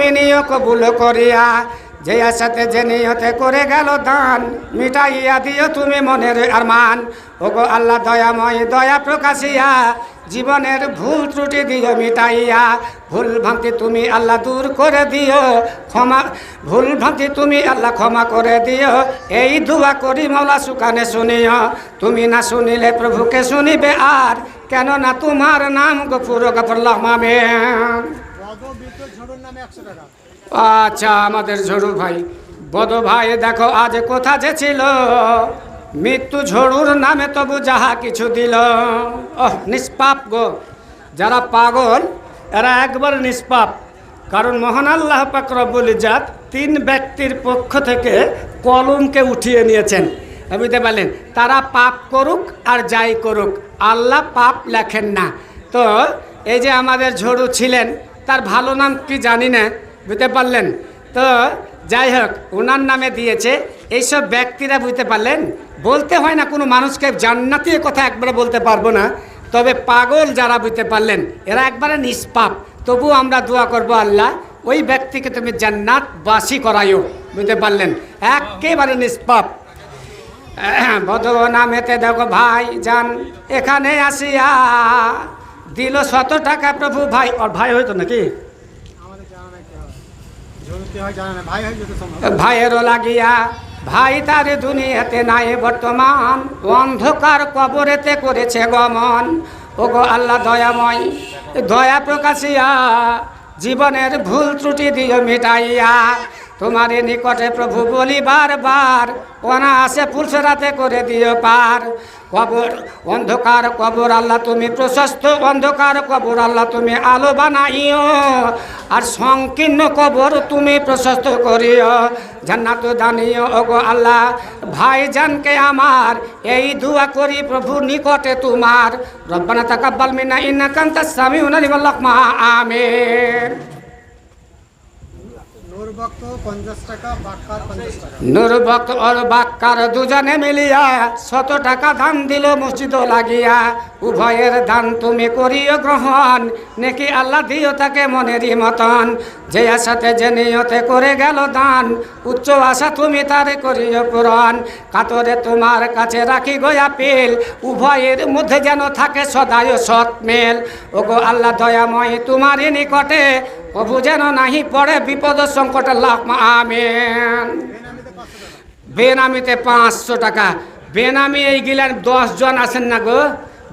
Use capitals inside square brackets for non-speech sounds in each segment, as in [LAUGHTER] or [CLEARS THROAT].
তুমি নিও কবুল করিয়া, যে আশাতে যে নিয়তে করে গেল দান, মিটাইয়া দিও তুমি মনের আরমান। ওগো আল্লাহ দয়াময় দয়া প্রকাশিয়া, জীবনের ভুল ত্রুটি দিও মিটাইয়া। ভুল ভ্রান্তি তুমি আল্লাহ দূর করে দিও, ক্ষমা, ভুল ভ্রান্তি তুমি আল্লাহ ক্ষমা করে দিও। এই দুয়া করি মাওলা সুকানে শুনিও, তুমি না শুনিলে প্রভুকে শুনিবে আর, কেননা তোমার নাম গফুর গফরল্লাহ মামেন। আচ্ছা আমাদের ঝড়ু ভাই। বদ ভাই, দেখো, আজ কোথা যে ছিল? মৃত্যু ঝড়ুর নামে তবু যাহা কিছু দিল। ওহ, নিষ্পাপ গো। যারা পাগল, এরা একবার নিষ্পাপ। কারণ মহান আল্লাহ পাকরবুল জাত তিন ব্যক্তির পক্ষ থেকে কলমকে উঠিয়ে নিয়েছেন। বুঝতে পারলেন? তারা পাপ করুক আর যাই করুক, আল্লাহ পাপ লেখেন না। তো এই যে আমাদের ঝড়ু ছিলেন তার ভালো নাম কি জানি না, বুঝতে পারলেন? তো যাই হোক, ওনার নামে দিয়েছে, এইসব ব্যক্তিরা বুঝতে পারলেন? বলতে হয় না কোনো মানুষকে জান্নাতীয় কথা একবারে বলতে পারব না, তবে পাগল যারা বুঝতে পারলেন, এরা একবারে নিষ্পাপ। তবু আমরা দোয়া করব আল্লাহ, ওই ব্যক্তিকে তুমি জান্নাত বাসি করাইও বুঝতে পারলেন? একেবারে নিষ্পাপ। [CLEARS THROAT] বধ নামেতে দেখো ভাই যান এখানে আসিয়া দিল শত টাকা প্রভু ভাই। ওর ভাই হইতো নাকি? ভাইয়েরও লাগিয়া ভাই তার দুনিয়াতে নাই বর্তমান। অন্ধকার কবরেতে করেছে গমন। ও গো আল্লাহ দয়াময় দয়া প্রকাশিয়া জীবনের ভুল ত্রুটি দিয়ে মিটাইয়া। তোমার নিকটে প্রভু বলি বারবার, অনায়াসে পুলসরাতে করে দিও পার। কবর, অন্ধকার কবর আল্লাহ তুমি প্রশস্ত, অন্ধকার কবর আল্লাহ তুমি আলো বানাইও। আর সংকীর্ণ কবর তুমি প্রশস্ত করিও। জান্নাত দানিও ওগো আল্লাহ, ভাইজানকে আমার, এই দুয়া করি প্রভু নিকটে তোমার। রব্বানা তাকাব্বাল মিনা আনতাস সামিউল আলিম আল্লাহুম্মা আমিন। নূরভক্ত ওর বাক্কার দুজনে মিলিয়া শত টাকা দান দিল মসজিদ লাগিয়া। উভয়ের দান তুমি করিও গ্রহণ, নাকি আল্লাহ দিও তাকে মনেরই মতন। যে আশাতে যে নিয়তে করে গেল দান, উচ্চ আশা তুমি তারে করিও পূরণ। কাতরে তোমার কাছে রাখি গয়া পেল উভয়ের মধ্যে যেন থাকে সদায় সৎ মেল। ওগো আল্লাহ দয়াময় তোমারই নিকটে প্রভু যেন নাহি পড়ে বিপদ সংকট আমেন। বেনামিতে পাঁচশো টাকা। বেনামি এই গিলেন দশ জন আসেন না গো?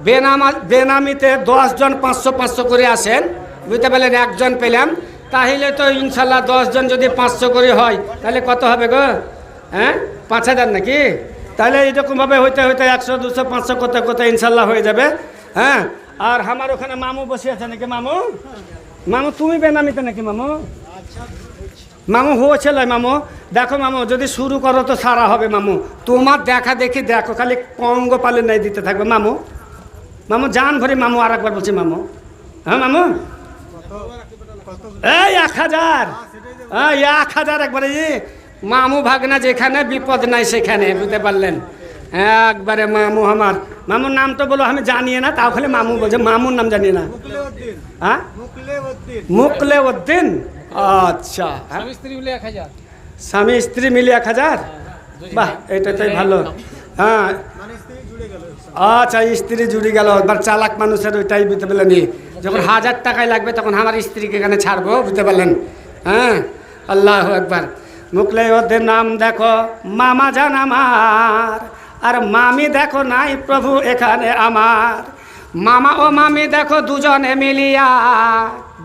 বেনামা, বেনামিতে দশ জন পাঁচশো পাঁচশো করে আসেন। বুঝতে পারলেন, একজন পেলাম। তাহলে তো ইনশাল্লাহ দশ জন যদি পাঁচশো করে হয়, তাহলে কত হবে গো? হ্যাঁ? পাঁচ হাজার নাকি? তাহলে এইরকমভাবে হইতে হইতে একশো, দুশো, পাঁচশো কোথায় কোথায় ইনশাল্লাহ হয়ে যাবে। হ্যাঁ? আর আমার ওখানে মামু বসে আছে নাকি মামু? মামু, তুমি বেনামিতে নাকি মামু? মামু হয়েছিল মামু। দেখো মামু, যদি শুরু করো তো সারা হবে মামু। তোমার দেখা দেখি দেখো, খালি কঙ্গ পালে নাই দিতে থাকবে। মামু মামু জান ভরে মামু আর একবার বলছি মামু। হ্যাঁ মামু? এই এক হাজার। এক হাজার একবারে মামু ভাগনা যেখানে, বিপদ নাই সেখানে, বুঝতে পারলেন। একবারে মামু আমার। মামুর নাম তো বলো আমি জানিয়ে না তাও খালি মামু বলছে মামুর নাম জানিয়ে না। মুকলে উদ্দিন হ্যাঁ? মুকলে উদ্দিন আচ্ছা? স্বামী স্ত্রী মিলে এক হাজার। বাহ এটা তাই ভালো। হ্যাঁ। মানে স্ত্রী জুড়ে গেল আচ্ছা স্ত্রী জুড়ে গেল। এবার চালাক মানুষের ওইটাই বুঝতে পারলেন যখন হাজার টাকায় লাগবে তখন আমার স্ত্রীকে এখানে ছাড়বো বুঝতে পারলেন? হ্যাঁ? আল্লাহ একবার মুকলে ওদের নাম দেখো মামা জান আমার। আর মামি দেখো নাই প্রভু এখানে আমার। মামা ও মামি দেখো দুজনে মিলিয়া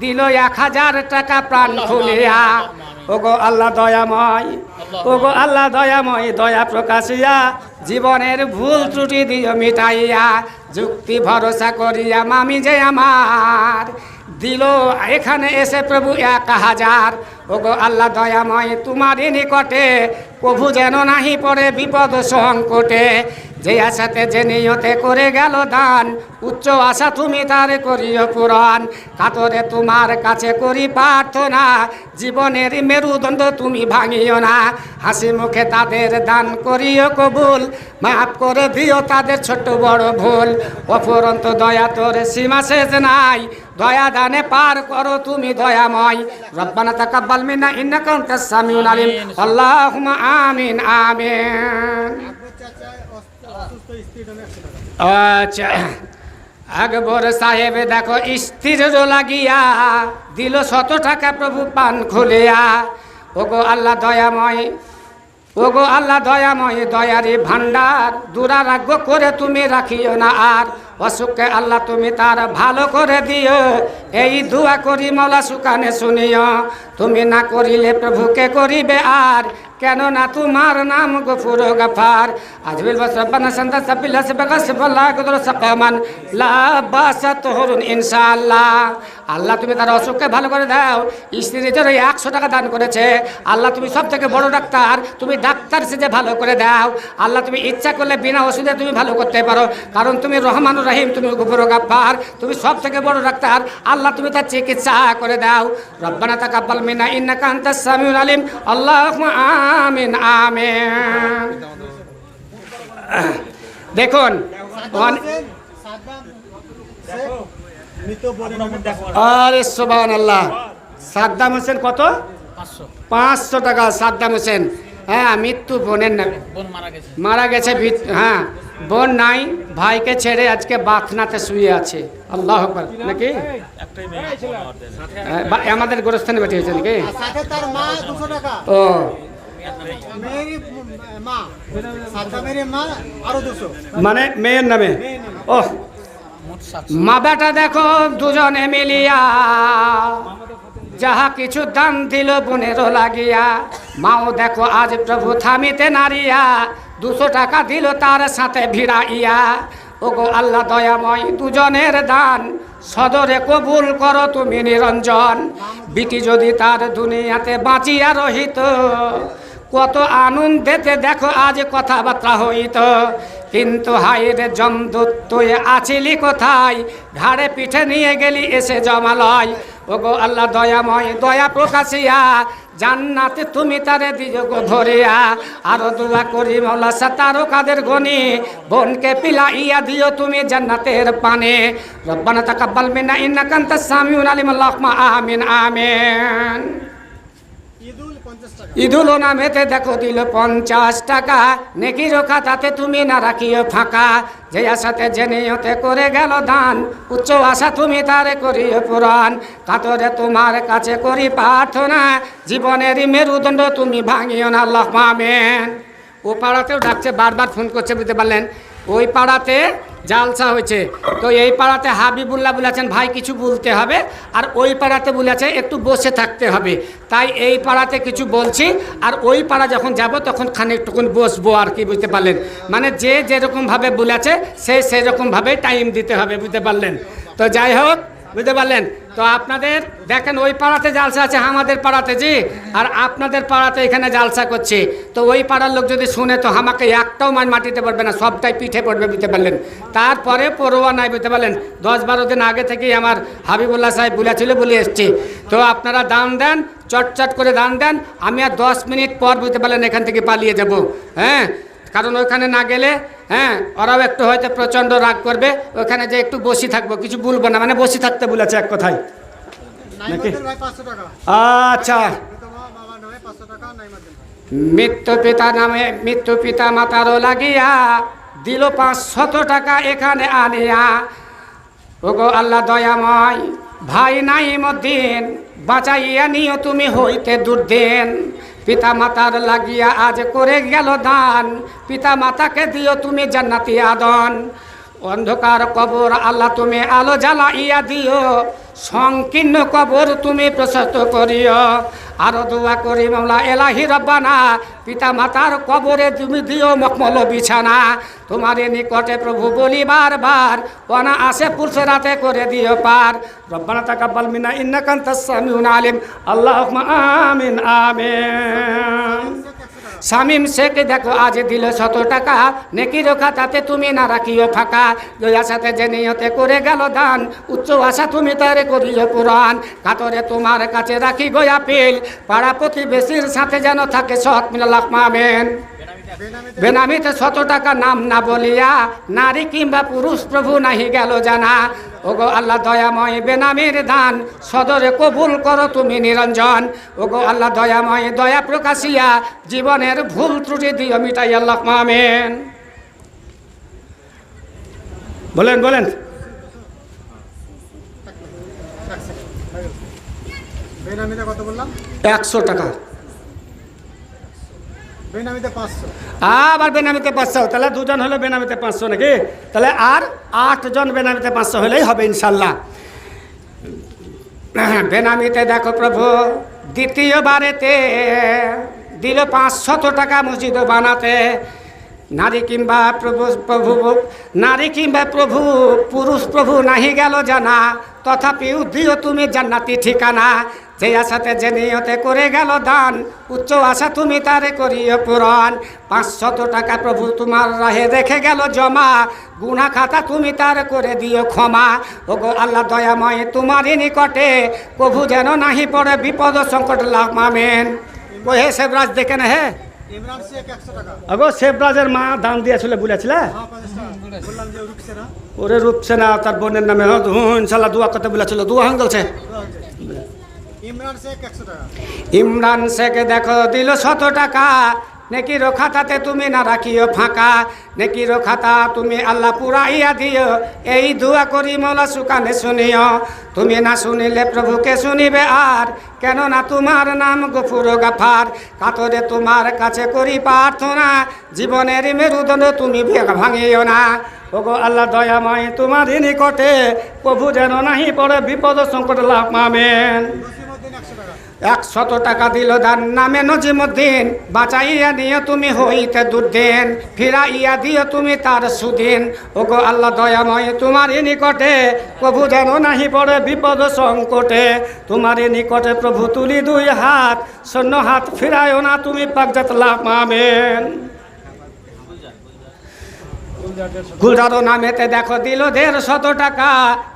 দিল এক হাজার টাকা প্রাণ খুলিয়া। ওগো আল্লাহ দয়াময় ওগো আল্লাহ দয়াময় দয়া প্রকাশিয়া জীবনের ভুল ত্রুটি দিও মিটাইয়া যুক্তি ভরসা করিয়া মামি যে আমার। দিল এখানে এসে প্রভু এক হাজার ওগো আল্লাহ দয়াময় তোমারই নিকটে প্রভু যেন নাহি পড়ে বিপদ সংকটে। যে আশাতে যে নিয়তে করে গেল দান উচ্চ আশা তুমি তার করিও পুরাণ। কাতরে তোমার কাছে করি প্রার্থনা জীবনের মেরুদণ্ড তুমি ভাঙিও না। হাসি মুখে তাদের দান করিও কবুল মাফ করে দিও তাদের ছোট বড় ভুল। অফুরন্ত দয়া তোর সীমা শেষ নাই দয়া দানে পার করো তুমি দয়াময়। রব্বানা তাকাব্বাল মিন্না ইন্নাকা আনতাস সামিউল আলিম। আল্লাহুম্মা আমিন আমিন আকবর চাচায় অস- অসুস্থ স্ত্রীর জন্য একশো টাকা আচ্ছা। আকবর সাহেব, দেখো, স্থির লাগিয়া দিল শত টাকা প্রভু পান খুলিয়া। ওগো আল্লাহ দয়াময়, ওগো আল্লাহ দয়াময়, দয়ারি ভান্ডার দুরারাগ্য করে তুমি রাখিও না আর। অসুখকে আল্লাহ তুমি তার ভালো করে দিও। এই দুয়া করি মলা সুকানে শুনিও। তুমি না করিলে প্রভুকে করিবে আর কেন না তোমার নাম গফুর গফার। আজবিল রব্বানা সান্তা সাবিল হাসবাকা সাবাল্লাহ কুদর সাকামান। লা বাসা তোহরুন ইনশাআল্লাহ। আল্লাহ তুমি তার অসুখকে ভালো করে দাও। স্ত্রীর জন্য একশো টাকা দান করেছে। আল্লাহ তুমি সব থেকে বড় ডাক্তার। তুমি ডাক্তার সেজে ভালো করে দাও। আল্লাহ তুমি ইচ্ছা করলে বিনা ওষুধে তুমি ভালো করতে পারো। কারণ তুমি রহমান রাহিম, তুমি গফুর গাফার। তুমি সব থেকে বড় ডাক্তার। আল্লাহ তুমি তার চিকিৎসা করে দাও। রব্বানা তাকাব্বাল মিনা ইন্নাকা আনতাস সামিউল আলিম। আল্লাহুম্মা আমিন আমিন। দেখুন আরে সোবান আল্লাহ সাদ্দাম হোসেন কত? পাঁচশো টাকা সাদ্দাম হোসেন। হ্যাঁ মৃত্যু বোনের নামে। মারা গেছে। ভিত- হ্যাঁ বোন নাই ভাইকে ছেড়ে আজকে বাথনাতে শুয়ে আছে। আল্লাহ নাকি? আমাদের গোরস্থানে বেটে হয়েছে নাকি ও। মানে মেয়ের নামে? ও মা বেটা দেখো দুজনে মিলিয়া। যাহা কিছু দান দিল বোনেরও লাগিয়া। মাও দেখো, আজ প্রভু থামিতে নারিয়া, দুশো টাকা দিল তার সাথে ভিড়াইয়া। ওগো আল্লাহ দয়াময়, দুজনের দান সদরে কবুল করো তুমি নিরঞ্জন। বিটি যদি তার দুনিয়াতে বাঁচিয়া রহিত, কত আনন্দেতে দেখো আজ কথাবার্তা হইত। কিন্তু হাইরে জমদূত, তুই আছিলি কোথায়? ঘাড়ে পিঠে নিয়ে গেলি এসে জমালয়। ওগো আল্লাহ দয়াময় দয়া প্রকাশিয়া জান্নাতে তুমি তারে দিও গো ধরিয়া। আরও দোয়া করি মৌলা সাতারো কাদের গনি বোনকে পিলা ইয়া দিও তুমি জান্নাতের পানে। রব্বানা তাকাব্বাল মিন্না ইন্নাকা আনতাস সামিউল আলিম আল্লাহুম্মা আমিন আমিন। ঈদুল নামেতে দেখো দিল পঞ্চাশ টাকা। নেকির খাতাতে তুমি না রাখিও ফাঁকা। যে আশাতে যে নিয়তে করে গেল দান, উচ্চ আশা তুমি তারে করি পুরাণ। কাতরে তোমার কাছে করি প্রার্থনা, জীবনের মেরুদণ্ড তুমি ভাঙিও না, আল্লাহ মামেন ও পাড়াতেও ডাকছে, বারবার ফোন করছে, বুঝতে পারলেন? ওই পাড়াতে জালসা হয়েছে। তো এই পাড়াতে হাবিবুল্লাহ বলেছেন, ভাই, কিছু বলতে হবে। আর ওই পাড়াতে বলেছে, একটু বসে থাকতে হবে। তাই এই পাড়াতে কিছু বলছি, আর ওই পাড়া যখন যাব, তখন খানিকটুকুন বসবো আর কি, বুঝতে পারলেন? মানে যে যেরকমভাবে বলেছে, সে সেরকমভাবে টাইম দিতে হবে, বুঝতে পারলেন? তো যাই হোক বুঝতে পারলেন? তো আপনাদের, দেখেন ওই পাড়াতে জালসা আছে, আমাদের পাড়াতে, জি? আর আপনাদের পাড়াতে এখানে জালসা করছে। তো ওই পাড়ার লোক যদি শুনে, তো আমাকে একটাও মান মাটিতে পড়বে না, সবটাই পিঠে পড়বে, বুঝতে পারলেন? তারপরে পড়ুয়া নাই, বুঝতে পারলেন? দশ বারো দিন আগে থেকেই আমার হাবিবুল্লাহ সাহেব বলেছিল, বলে এসছি। তো আপনারা দান দেন, চটচট করে দান দেন, আমি আর দশ মিনিট পর, বুঝতে পারলেন, এখান থেকে পালিয়ে যাব। হ্যাঁ? কারণ ওইখানে না গেলে হ্যাঁ ওরাও একটু হয়তো প্রচণ্ড রাগ করবে ওখানে যে একটু বসি থাকব কিছু বলব না মানে বসি থাকতে বলেছে এক কথায়। আচ্ছা। মৃত্যু পিতা নামে মৃত্যু পিতা মাতারও লাগিয়া দিল পাঁচশত টাকা এখানে আনিয়া। ওগো আল্লাহ দয়াময় ভাই নাই মদিন বাঁচাইয়া নিও তুমি হইতে দুর্দিন। পিতা মাতার লাগিয়া আজ করে গেল দান। পিতা মাতাকে দিও তুমি জান্নাতি আদন। অন্ধকার কবর আল্লাহ তুমি আলো জ্বালাইয়া দিও। সংকীর্ণ কবর তুমি প্রশস্ত করিও আরও দোয়া করি মামলা এলাহি রব্বানা পিতা মাতার কবরে তুমি দিও মকমল বিছানা। তোমার নিকটে প্রভু বলি বারবার ওনা আসে পুলসে রাতে করে দিও পার। রব্বানা তাকাব্বাল মিনা ইন্নাকা আনতাস সামিউল আলিম। আল্লাহুম্মা আমিন আমিন। শামিম শেখ দেখো, আজ দিল শত টাকা। নেকির তাতে তুমি না রাখিও ফাঁকা। দয়ার সাথে যে নিয়তে করে গেল দান, উচ্চ আশা তুমি তারে করিও পুরাণ। কাতরে তোমার কাছে রাখি গোয়া পিল পাড়া প্রতিবেশীর সাথে যেন থাকে সৎ মিলালাক মামেন। বেনামিতে শত টাকা নাম না বলিয়া, নারী কিংবা পুরুষ প্রভু নাহি গেল জানা। ওগো আল্লাহ দয়াময় বেনামির দান সদরে কবুল করো তুমি নিরঞ্জন। ওগো আল্লাহ দয়াময় দয়া প্রকাশিয়া জীবনের ভুল ত্রুটি দিও মিটাই আল্লাহ মামেন বলেন বলেন। একশো টাকা। আবার বেনামিতে পাঁচশো। তাহলে দুজন হলো বেনামিতে পাঁচশো নাকি? তাহলে আর আটজন বেনামিতে পাঁচশো হলেই হবে ইনশাল্লাহ। [CLEARS THROAT] বেনামিতে দেখো প্রভু, দ্বিতীয়বারেতে দিল পাঁচশত টাকা মসজিদ বানাতে। নারী কিংবা প্রভু প্রভু, নারী কিংবা প্রভু, পুরুষ প্রভু নাহি গেল জানা। তথাপিও দিও তুমি জান্নাতি ঠিকানা। যে আশাতে যে নিয়তে করে গেল দান উচ্চ আশা তুমি তারে করিও পূরণ। পাঁচশত টাকা প্রভু তোমার রাহে রেখে গেল জমা গুনা খাতা তুমি তার করে দিও ক্ষমা। ওগো আল্লাহ দয়াময় তোমারই নিকটে প্রভু যেন নাহি পড়ে বিপদ সংকট লাভ মামেন। ওহে সেবরাজ দেখে না হে। আগো সেবরাজের মা দান দিয়েছিল বলেছিলে? হ্যাঁ ওরে রূপসে না তার বোনের নামে হ্যাঁ, হুঁ, ইনশাল্লাহ দোয়া করতে বলেছিল দোয়া হয়ে গেছে। ইমরান শেখ দেখো, দিল শত টাকা। নেকির খাতাতে তুমি না রাখিও ফাঁকা। নেকির খাতা তুমি আল্লাহ পুরাইয়া দিও। এই দোয়া করি মোলা সুকানে শুনিও। তুমি না শুনিলে প্রভুকে শুনিবে আর। কেননা তোমার নাম গফুর গাফার। কাতরে তোমার কাছে করি প্রার্থনা। জীবনের মেরুদণ্ড তুমি ভাঙিও না। ওগো আল্লাহ দয়াময় তোমার নিকটে। প্রভু যেন নাহি পড়ে বিপদ সংকট লাভ মামেন একশত টাকা দিল দান নামে নজিমুদ্দিন, বাঁচাইয়া নিয়ে তুমি হইতে দুর্দিন, ফিরাইয়া দিয়ে তুমি তার সুদিন। ওগো আল্লাহ দয়াময়, তোমারই নিকটে প্রভু যেন নাহি পড়ে বিপদ সংকটে। তোমারই নিকটে প্রভু তুলি দুই হাত শূন্য হাত ফিরায়ও না তুমি পাকজাত লাভ পাবেন গুলজারো নামেতে দেখো, দিল দেড় শত টাকা।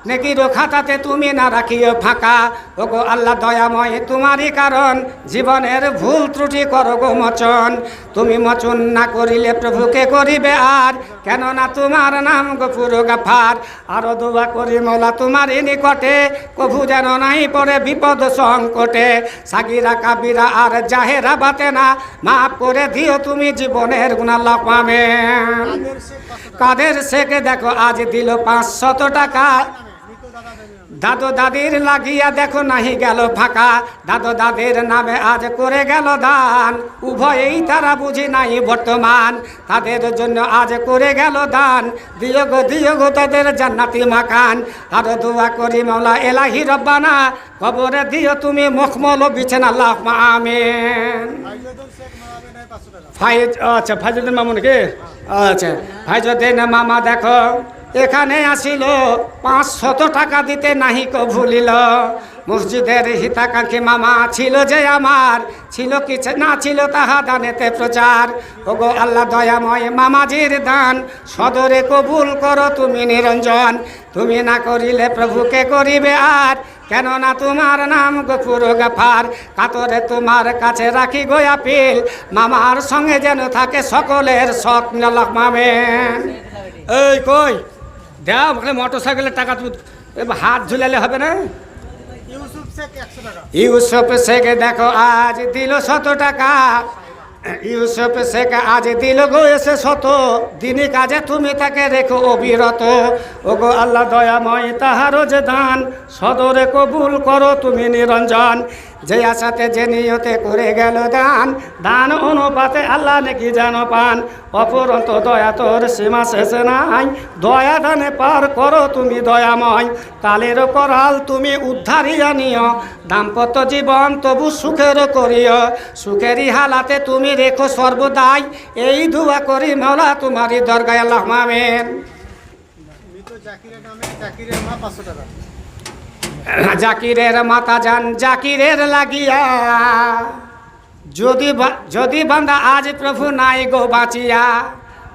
নেকিরো খাতাতে তুমি না রাখিও ফাঁকা। ওগো আল্লাহ দয়াময়, তোমারই কারণ। জীবনের ভুল ত্রুটি করো গো মচন। তুমি মচন না করিলে প্রভুকে করিবে আর কেননা তোমার নাম গফুর গাফার। আরও দোয়া করি মোলা তোমারই নিকটে কভু যেন নাই পরে বিপদ সংকটে। সাগিরা কাবিরা আর জাহেরা বাতে না মাফ করে দিও তুমি জীবনের গুণাল্লাহ পাবে কাদের সেকে শেখে দেখো আজ দিল পাঁচশত টাকা। দাদা দাদির লাগিয়া দেখো নাহি গেল ফাঁকা। দাদু দাদির নামে আজ করে গেল দান। উভয়েই তারা বুঝি নাই বর্তমান। তাদের জন্য আজ করে গেল দান। দিও গো গো তাদের জান্নাতি মাকান। আরও দোয়া করি মাওলা এলাহি রব্বানা। কবরে দিও তুমি মখমল বিছানা লাভ আমেন। ফাইজ আচ্ছা ফাইজুদ্দিন মামু নাকি আচ্ছা ফাইজুদ্দিন মামা দেখো। এখানে আসিল, পাঁচশত টাকা দিতে নাহি কো ভুলিল। মসজিদের হিতাকাঙ্ক্ষী মামা ছিল যে আমার, ছিল কিছু না ছিল তাহা দানেতে প্রচার। ওগো আল্লাহ দয়াময় মামাজির দান, সদরে কবুল করো তুমি নিরঞ্জন। তুমি না করিলে প্রভুকে করিবে আর, কেননা তোমার নাম গফুর গাফার। কাতরে তোমার কাছে রাখি গোয়া পিল মামার সঙ্গে যেন থাকে সকলের নলক মামেন এই কই? দেও বলে মোটর সাইকেলের টাকা তুমি হাত ঝুলালে হবে না? ইউসুফ শেখ দেখো আজ দিল শত টাকা। ইউসুফ শেখ আজ দিল গো এসে শত। দিনে কাজে তুমি তাকে রেখো অবিরত। ও গো আল্লাহ দয়াময় তাহারও যে দান। সদরে কবুল করো তুমি নিরঞ্জন। যে আশাতে যে নিয়তে করে গেল দান দান অনুপাতে আল্লাহ নাকি যেন পান। অপরন্ত দয়া তোর সীমা শেষে নাই, দয়া দানে পার করো তুমি দয়াময়। কালের করাল তুমি উদ্ধারিয়া নিও দাম্পত্য জীবন তবু সুখের করিও সুখেরই হালাতে তুমি রেখো সর্বদাই, এই দুয়া করি মৌলা তোমারই দরগায় আল্লাহ মামেন নামে মা পাঁচশো টাকা। জাকিরের মাতা যান, জাকিরের লাগিয়া। যদি যদি বান্দা আজ প্রভু নাই গো বাঁচিয়া,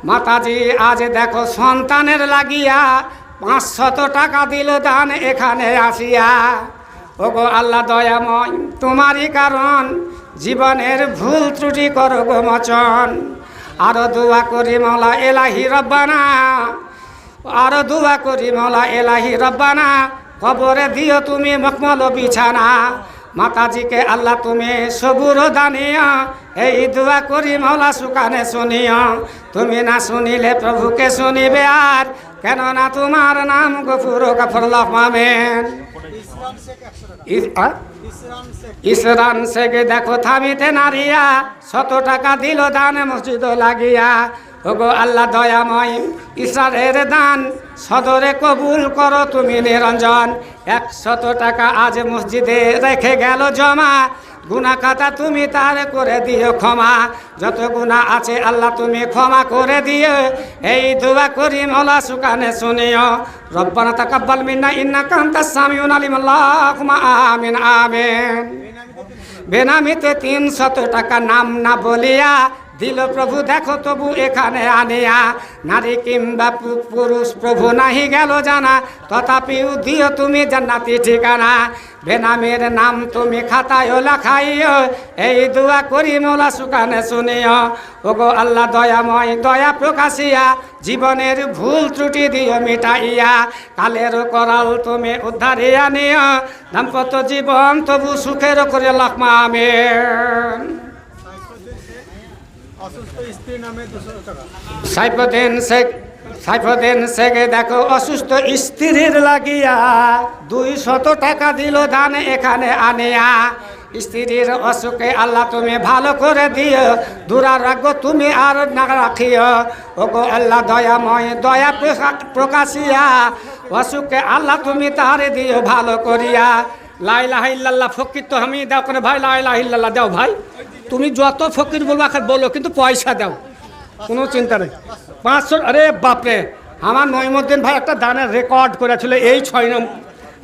মাতাজি, আজ দেখো সন্তানের লাগিয়া পাঁচশত টাকা দিল দান এখানে আসিয়া। ওগো আল্লাহ দয়াময়, তোমারই কারণ, জীবনের ভুল ত্রুটি করো গো মচন। আরও দোয়া করি মাওলা এলাহি রব্বানা, আরও দোয়া করি মাওলা এলাহি রব্বানা কবরে দিও তুমি মকমল বিছানা। মাতাজিকে আল্লাহ তুমি সবুর দানিয়া। এই দোয়া করি মাওলা সুকানে শুনিয়া তুমি না শুনিলে প্রভুকে শুনিবে আর। কেননা তোমার নাম গফুর গফর মামেন শেখ শেখ ইসরান সেগে দেখো থামিতে নারিয়া। শত টাকা দিল দান মসজিদ লাগিয়া। ওগো আল্লাহ দয়াময় ইসরারের দান। সদরে কবুল করো তুমি নিরঞ্জন। একশত টাকা আজ মসজিদে রেখে গেল জমা। গুনা খাতা তুমি তার করে দিও ক্ষমা। যত গুণা আছে আল্লাহ তুমি ক্ষমা করে দিও। এই দোয়া করি মলা সুকানে শুনিও। রব্বানা তাকাব্বাল মিন্না ইন্নাকা কান্তা সামিউল আলিম। আল্লাহুম্মা আমিন আমিন। বেনামিতে তিন শত টাকা নাম না বলিয়া দিল প্রভু, দেখো তবু এখানে আনিয়া। নারী কিংবা পুরুষ, প্রভু নাহি গেল জানা। তথাপিও দিও তুমি জান্নাতি ঠিকানা। বেনামের নাম তুমি খাতায় লেখাইও। এই দোয়া করি মোলা সুকানে শুনিও। ওগো আল্লাহ দয়াময় দয়া প্রকাশিয়া। জীবনের ভুল ত্রুটি দিও মিটাইয়া। কালের করাল তুমি উদ্ধারিয়া নিও দাম্পত্য জীবন তবু সুখের করে লক্ষ্মা শেখ দুশো শেখ, সাইফুদ্দিন শেখে, দেখো, অসুস্থ স্ত্রীর লাগিয়া দুই শত টাকা দিল দান এখানে আনিয়া। স্ত্রীর অসুখে আল্লাহ তুমি ভালো করে দিও, দুরারোগ্য তুমি আর না রাখিও। ওগো আল্লাহ দয়াময়, দয়া প্রকা- প্রকাশিয়া, অসুখে আল্লাহ তুমি তাহারে দিও ভালো করিয়া। লাইলাহ ইল্লাল্লাহ, ফকির তো আমি দাও করে ভাই লাইলাহ ইল্লাল্লাহ, দাও ভাই। তুমি যত ফকির বলব, আখার বলো, কিন্তু পয়সা দাও। কোনো চিন্তা নেই। পাঁচশো আরে বাপরে, আমার নইমুদ্দিন ভাই একটা দানের রেকর্ড করেছিল এই ছয় নম্বর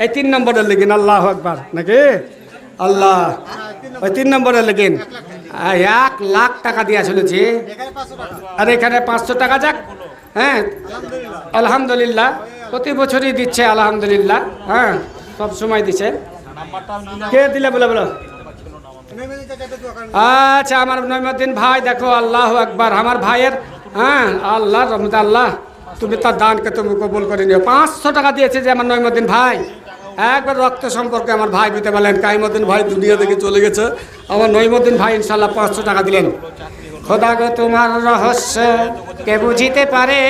এই তিন নম্বরের লেগিন, আল্লাহ একবার নাকি? আল্লাহ। ওই তিন নম্বরের লেগিন। এক লাখ টাকা দিয়েছিল যে এখানে আর এখানে পাঁচশো টাকা যাক। হ্যাঁ আলহামদুলিল্লাহ। প্রতি বছরই দিচ্ছে, আলহামদুলিল্লাহ। হ্যাঁ সব সময় দিচ্ছে। কে দিলে বলে, বলো নেমে যেতে চাইতে দোকান আচ্ছা আমার নইমুদ্দিন ভাই, দেখো, আল্লাহ একবার আমার ভাইয়ের হ্যাঁ আল্লাহ, রহমত আল্লাহ, তুমি তার দানকে তুমি কবুল করে নিও। পাঁচশো টাকা দিয়েছে যে আমার নইমুদ্দিন ভাই। একবার রক্ত সম্পর্কে আমার ভাই দিতে বলেন কাইমুদ্দিন ভাই দুনিয়া থেকে চলে গেছে। আমার নইমুদ্দিন ভাই ইনশাল্লাহ পাঁচশো টাকা দিলেন। খোদা তোমার রহস্য কে বুঝিতে পারে?